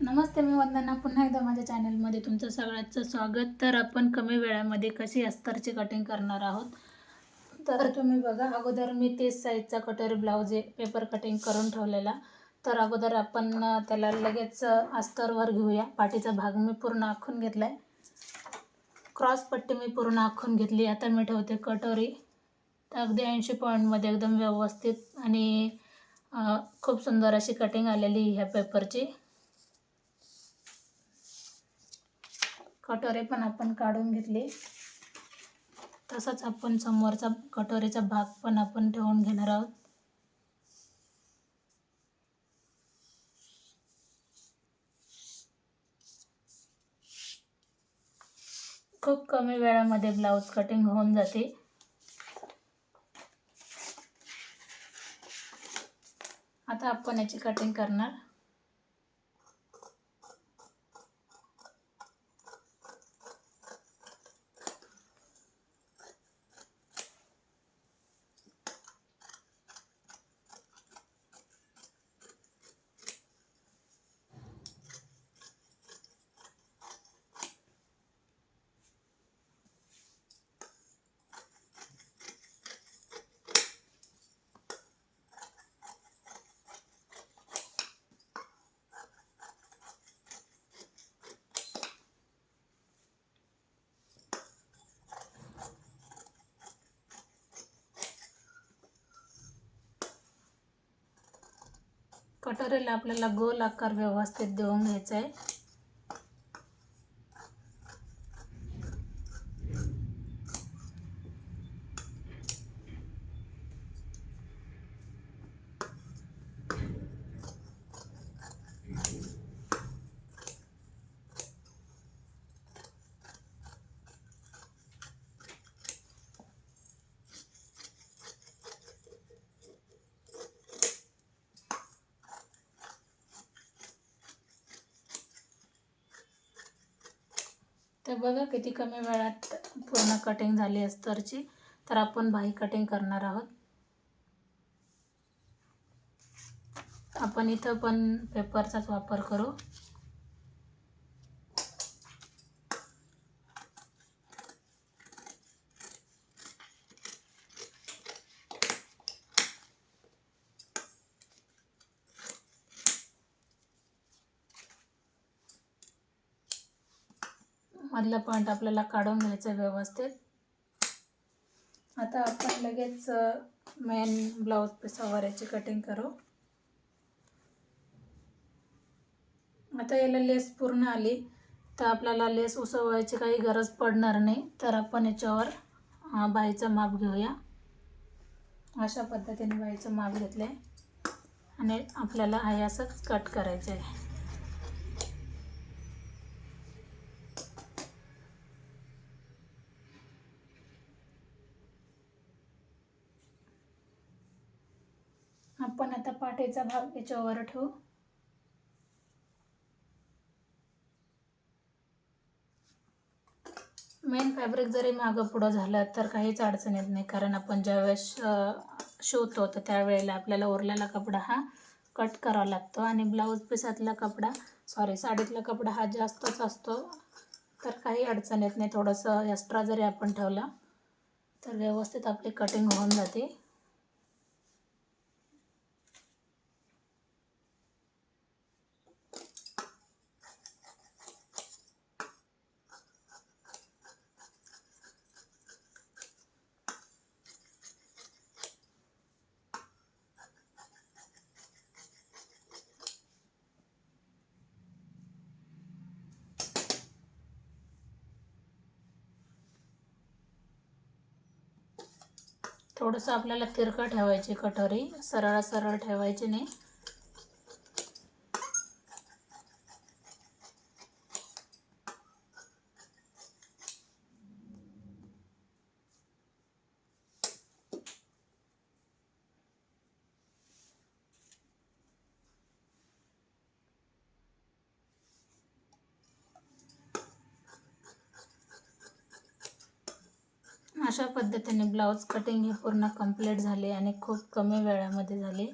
नमस्ते मी वंदना. पुन्हा एकदा माझ्या चॅनलमध्ये तुमचं सगळ्यांचं स्वागत. तर आपण कमी वेळामध्ये कशी अस्तरची कटिंग करणार आहोत? तर तुम्ही बघा अगोदर मी तीस साईजचा कटोरी ब्लाऊज पेपर कटिंग करून ठेवलेला. तर अगोदर आपण त्याला लगेच अस्तरवर घेऊया. पाठीचा भाग मी पूर्ण आखून घेतला आहे क्रॉस पट्टी मी पूर्ण आखून घेतली. आता मी ठेवते कटोरी. तर अगदी ऐंशी पॉईंटमध्ये एकदम व्यवस्थित आणि खूप सुंदर अशी कटिंग आलेली ह्या पेपरची कटोरे पण आपण काढून घेतले. तसंच आपण समोरचा कटोरीचा भाग पण आपण ठेवून घेणार आहोत. खूप कमी वेळामध्ये ब्लाऊज कटिंग होऊन जाते. आता आपण याची कटिंग करणार. कटोरीला आपल्याला गोल आकार व्यवस्थित देऊन घ्यायचा आहे तर बघा किती कमी वेळात पूर्ण कटिंग झाली अस्तरची. तर आपण बाही कटिंग करणार आहोत. आपण इथं पण पेपरचाच वापर करू. मधला पॉईंट आपल्याला काढून घ्यायचा व्यवस्थित. आता आपण लगेच मेन ब्लाऊज पिसावर याची कटिंग करू. आता याला लेस पूर्ण आली. तर आपल्याला लेस उसवायची काही गरज पडणार नाही. तर आपण याच्यावर बाईचं माप घेऊया. अशा पद्धतीने बाईचं माप घेतलं आहे आणि आपल्याला आहे असंच कट करायचं आहे आपण आता पाठीचा भाग याच्यावर ठेवू. मेन फॅब्रिक जरी मागं पुढं झालं तर काहीच अडचण येत नाही. कारण आपण ज्यावेळेस शिवतो तर त्यावेळेला आपल्याला उरलेला कपडा हा कट करावा लागतो. आणि ब्लाऊज पिसातला कपडा सॉरी साडीतला कपडा हा जास्तच असतो. तर काही अडचण येत नाही. थोडंसं एक्स्ट्रा जरी आपण ठेवला तर व्यवस्थित आपली कटिंग होऊन जाते. थोडंसं आपल्याला तिरकं ठेवायची कटोरी सरळ सरळ ठेवायची नाही. अशा पद्धतीने ब्लाऊज कटिंग हे पूर्ण कंप्लीट झाले आणि खूप कमी वेळामध्ये झाले.